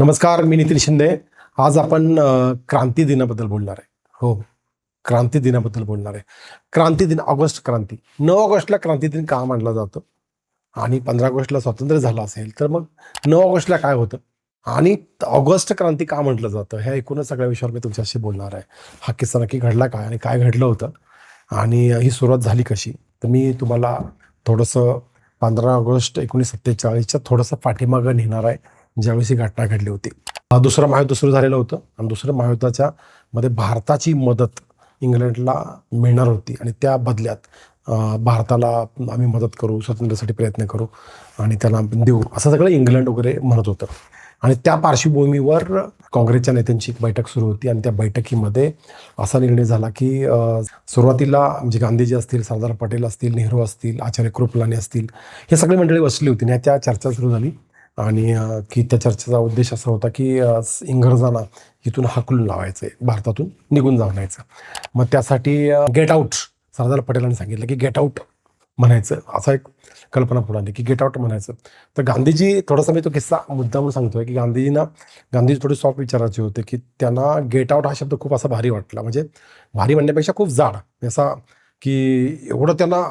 नमस्कार मी नितीन शिंदे. आज आपण क्रांती दिनाबद्दल बोलणार आहे. हो क्रांती दिनाबद्दल बोलणार आहे. क्रांती दिन ऑगस्ट क्रांती. नऊ ऑगस्टला क्रांती दिन का मानला जातो? आणि पंधरा ऑगस्टला स्वातंत्र्य झालं असेल तर मग नऊ ऑगस्टला काय होतं? आणि ऑगस्ट क्रांती का म्हटलं जातं? ह्या एकूणच सगळ्या विषयावर मी तुमच्याशी बोलणार आहे. हा किस्सा नक्की घडला काय आणि काय घडलं होतं? आणि ही सुरुवात झाली कशी? तर मी तुम्हाला थोडंसं पंधरा ऑगस्ट एकोणीस सत्तेचाळीसच्या थोडंसं पाठीमागं नेणार आहे. ज्यावेळेस ही घटना घडली होती. दुसरं महायुद्ध सुरू झालेलं होतं आणि दुसरं महायुद्धाच्या मध्ये भारताची मदत इंग्लंडला मिळणार होती आणि त्या बदल्यात भारताला आम्ही मदत करू स्वातंत्र्यासाठी प्रयत्न करू आणि त्याला देऊ असं सगळं इंग्लंड वगैरे म्हणत होतं. आणि त्या पार्श्वभूमीवर काँग्रेसच्या नेत्यांची एक बैठक सुरू होती आणि त्या बैठकीमध्ये असा निर्णय झाला की सुरुवातीला म्हणजे गांधीजी असतील सरदार पटेल असतील नेहरू असतील आचार्य कृपलानी असतील हे सगळे मंडळी बसली होती आणि त्या चर्चा सुरू झाली. आणि की त्या चर्चेचा उद्देश असा होता की इंग्रजांना इथून हाकलून लावायचं आहे भारतातून निघून जाणायचं मग त्यासाठी गेट आऊट सरदार पटेलांनी सांगितलं की गेट आऊट म्हणायचं. असा एक कल्पना पुढे आली की गेट आऊट म्हणायचं. तर गांधीजी थोडासा मी तो किस्सा मुद्दा म्हणून सांगतोय की गांधीजींना गांधीजी थोडे सॉफ्ट विचारायचे होते की त्यांना गेट आऊट हा शब्द खूप असा भारी वाटला. म्हणजे भारी म्हणण्यापेक्षा खूप जाड. असा की एवढं त्यांना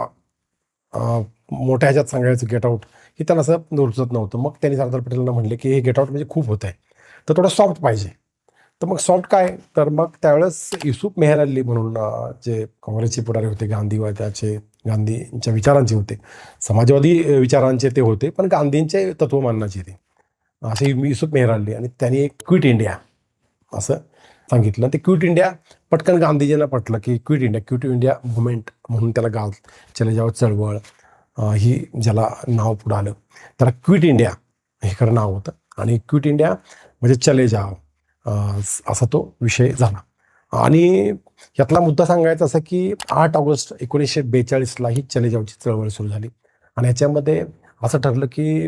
मोठ्या ह्याच्यात सांगायचं गेट आऊट हे त्यांना असं रुचत नव्हतं. मग त्यांनी सरदार पटेलांना म्हणले की हे गेटआउट म्हणजे खूप होत आहे तर थोडं सॉफ्ट पाहिजे. तर मग सॉफ्ट काय? तर मग त्यावेळेस युसुफ मेहर अली म्हणून जे काँग्रेसचे पुढारी होते गांधीवाद्याचे गांधींच्या विचारांचे होते. समाजवादी विचारांचे ते होते पण गांधींचे तत्वमानाचे ते. असे युसुफ मेहर अली आणि त्यांनी एक क्विट इंडिया असं सांगितलं. ते क्विट इंडिया पटकन गांधीजींना पटलं की quit India quit India movement म्हणून त्याला गाव चले जावं चळवळ. ही ज्याला नाव पुढं आलं त्याला क्विट इंडिया हे खरं नाव होतं. आणि क्विट इंडिया म्हणजे चले जाव असा तो विषय झाला. आणि यातला मुद्दा सांगायचा असा की आठ ऑगस्ट एकोणीसशे बेचाळीसला ही चले जावची चळवळ सुरू झाली. आणि याच्यामध्ये असं ठरलं की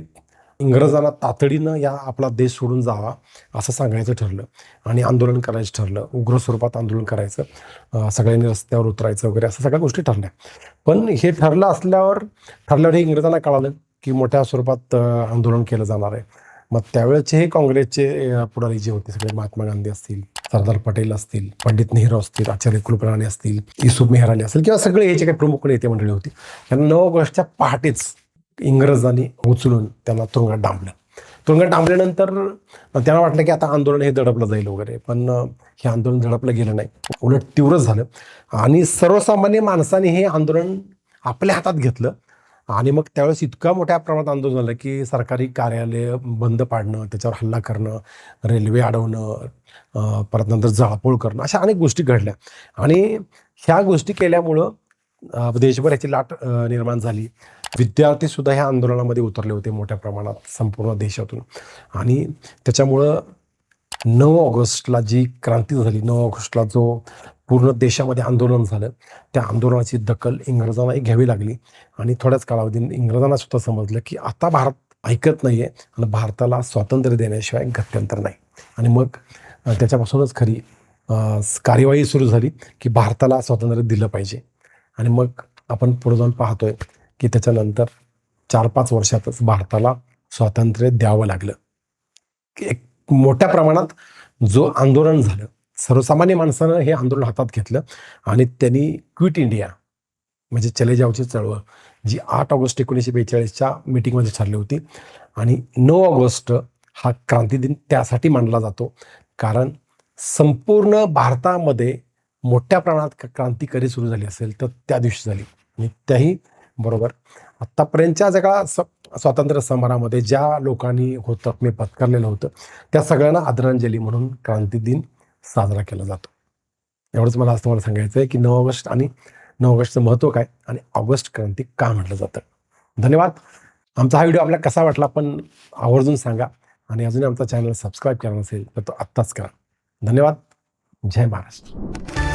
इंग्रजांना तातडीनं या आपला देश सोडून जावा असं सांगायचं ठरलं. आणि आंदोलन करायचं ठरलं. उग्र स्वरूपात आंदोलन करायचं. सगळ्यांनी रस्त्यावर उतरायचं वगैरे असं सगळ्या गोष्टी ठरल्या. पण हे ठरलं असल्यावर ठरल्यावर हे इंग्रजांना कळालं की मोठ्या स्वरूपात आंदोलन केलं जाणार आहे. मग त्यावेळेचे हे काँग्रेसचे पुढारी जे होते सगळे महात्मा गांधी असतील सरदार पटेल असतील पंडित नेहरू असतील आचार्य कुलकर्णी असतील युसुफ मेहरानी असतील किंवा सगळे हे जे काही प्रमुख नेते मंडळी होती. त्यांना नऊ ऑगस्टच्या पहाटेच इंग्रजांनी उचलून त्यांना तुरुंगात डांबलं. तुरुंगात डांबल्यानंतर त्यांना वाटलं की आता आंदोलन हे दडपलं जाईल वगैरे पण हे आंदोलन दडपलं गेलं नाही. उलट तीव्र झालं. आणि सर्वसामान्य माणसाने हे आंदोलन आपल्या हातात घेतलं. आणि मग त्यावेळेस इतक्या मोठ्या प्रमाणात आंदोलन झालं की सरकारी कार्यालय बंद पाडणं त्याच्यावर हल्ला करणं रेल्वे अडवणं परत नंतर जाळपोळ करणं अशा अनेक गोष्टी घडल्या. आणि ह्या गोष्टी केल्यामुळं देशभर ह्याची लाट निर्माण झाली. विद्यार्थी सुद्धा ह्या आंदोलनामध्ये उतरले होते मोठ्या प्रमाणात संपूर्ण देशातून. आणि त्याच्यामुळं नऊ ऑगस्टला जी क्रांती झाली नऊ ऑगस्टला जो पूर्ण देशामध्ये आंदोलन झालं त्या आंदोलनाची दखल इंग्रजांनाही घ्यावी लागली. आणि थोड्याच कालावधीत इंग्रजांना सुद्धा समजलं की आता भारत ऐकत नाही आहे आणि भारताला स्वातंत्र्य देण्याशिवाय गत्यंतर नाही. आणि मग त्याच्यापासूनच खरी कार्यवाही सुरू झाली की भारताला स्वातंत्र्य दिलं पाहिजे. आणि मग आपण पुढे जाऊन पाहतोय की त्याच्यानंतर चार पाच वर्षातच भारताला स्वातंत्र्य द्यावं लागलं. की एक मोठ्या प्रमाणात जो आंदोलन झालं सर्वसामान्य माणसानं हे आंदोलन हातात घेतलं आणि त्यांनी क्विट इंडिया म्हणजे चले जावची चळवळ जी आठ ऑगस्ट एकोणीसशे बेचाळीसच्या मीटिंगमध्ये ठरली होती आणि नऊ ऑगस्ट हा क्रांती दिन त्यासाठी मानला जातो. कारण संपूर्ण भारतामध्ये मोठ्या प्रमाणात क्रांतिकारी सुरू झाली असेल तर त्या दिवशी झाली आणि त्याही बरोबर? आत्तापर्यंतच्या जगा स स्वातंत्र्य समारामध्ये ज्या लोकांनी होतं मी पत्करलेलं होतं त्या सगळ्यांना आदरांजली म्हणून क्रांती दिन साजरा केला जातो. एवढंच मला आज तुम्हाला सांगायचं आहे की नऊ ऑगस्ट आणि नऊ ऑगस्टचं महत्त्व काय आणि ऑगस्ट क्रांती का म्हटलं जातं? धन्यवाद. आमचा हा व्हिडिओ आपल्याला कसा वाटला पण आवर्जून सांगा आणि अजूनही आमचा चॅनल सबस्क्राईब केला नसेल तर तो आत्ताच करा. धन्यवाद. जय महाराष्ट्र.